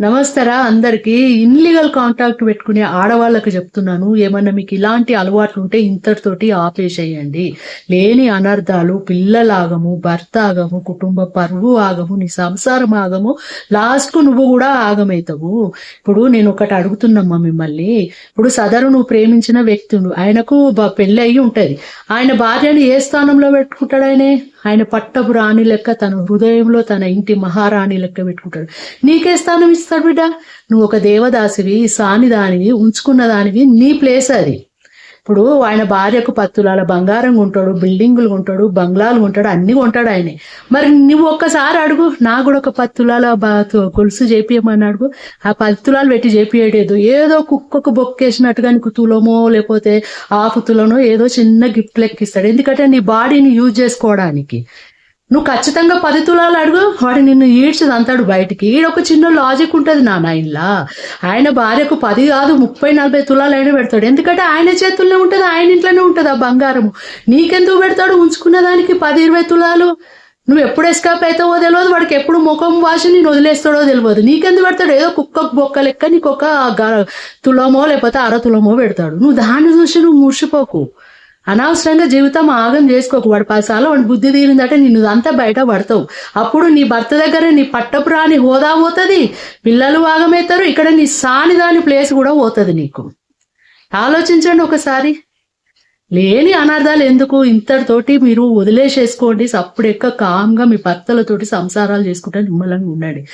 నమస్తరా అందరికి. ఇన్లీగల్ కాంటాక్ట్ పెట్టుకునే ఆడవాళ్ళకి చెప్తున్నాను. ఏమన్నా మీకు ఇలాంటి అలవాట్లు ఉంటే ఇంతటితోటి ఆపేసేయండి. లేని అనర్థాలు పిల్లలాగము భర్త ఆగము కుటుంబ పరువు ఆగము నీ సంసారం ఆగము లాస్ట్కు నువ్వు కూడా ఆగమవుతావు. ఇప్పుడు నేను ఒకటి అడుగుతున్నమ్మా మిమ్మల్ని. ఇప్పుడు సదరు నువ్వు ప్రేమించిన వ్యక్తుడు ఆయనకు పెళ్ళి అయి ఉంటుంది. ఆయన భార్యను ఏ స్థానంలో పెట్టుకుంటాడు ఆయనే? ఆయన పట్టపు రాణి లెక్క తన హృదయంలో తన ఇంటి మహారాణి లెక్క పెట్టుకుంటాడు. నీకే స్థానం ఇస్తాడు బిడ్డ. నువ్వు ఒక దేవదాసివి సాని దానివి ఉంచుకున్న దానివి నీ ప్లేస్ అది. ఇప్పుడు ఆయన భార్యకు పత్తులాల బంగారం ఉంటాడు బిల్డింగులు ఉంటాడు బంగ్లాలు ఉంటాడు అన్ని ఉంటాడు ఆయనే. మరి నువ్వు ఒక్కసారి అడుగు నా కూడా ఒక పత్తులాల గొలుసు చేపియమని అడుగు. ఆ పత్తులాలు పెట్టి చేపియలేదు ఏదో కుక్కకు బొక్కేసినట్టుగా నీకు తులమో లేకపోతే ఆకుతులనో ఏదో చిన్న గిఫ్ట్ లెక్కిస్తాడు. ఎందుకంటే నీ బాడీని యూజ్ చేసుకోవడానికి. నువ్వు ఖచ్చితంగా పది తులాలు అడుగు. వాడు నిన్ను ఈడ్చదు అంతాడు బయటికి. ఈడొక చిన్న లాజిక్ ఉంటుంది నాన్న ఇంట్లో ఆయన భార్యకు పది కాదు ముప్పై నలభై తులాలు అయినా పెడతాడు. ఎందుకంటే ఆయన చేతుల్లో ఉంటుంది ఆయన ఇంట్లోనే ఉంటుంది ఆ బంగారము. నీకెందుకు పెడతాడు ఉంచుకున్న దానికి పది ఇరవై తులాలు? నువ్వు ఎప్పుడు ఎస్కాప్ అవుతావో తెలియదు వాడికి ఎప్పుడు ముఖం వాసి నేను వదిలేస్తాడో తెలియదు నీకెందుకు పెడతాడు? ఏదో కుక్క బొక్క లెక్క నీకు ఒక గ- తులమో లేకపోతే అర తులమో పెడతాడు. నువ్వు దాన్ని చూసి నువ్వు మురిసిపోకు. అనవసరంగా జీవితం ఆగం చేసుకోకు వాడు పదిసార్లు వాడి బుద్ధి తీరిందంటే నిన్ను అంతా బయట పడతావు. అప్పుడు నీ భర్త దగ్గర నీ పట్టపు రాని హోదా పోతుంది పిల్లలు ఆగమవుతారు ఇక్కడ నీ సాని దాని ప్లేస్ కూడా పోతుంది నీకు. ఆలోచించండి ఒకసారి. లేని అనార్థాలు ఎందుకు? ఇంతటితోటి మీరు వదిలేసేసుకోండి అప్పుడు ఎక్క కామ్గా మీ భర్తలతోటి సంసారాలు చేసుకుంటే నిమ్మలంగా ఉండండి.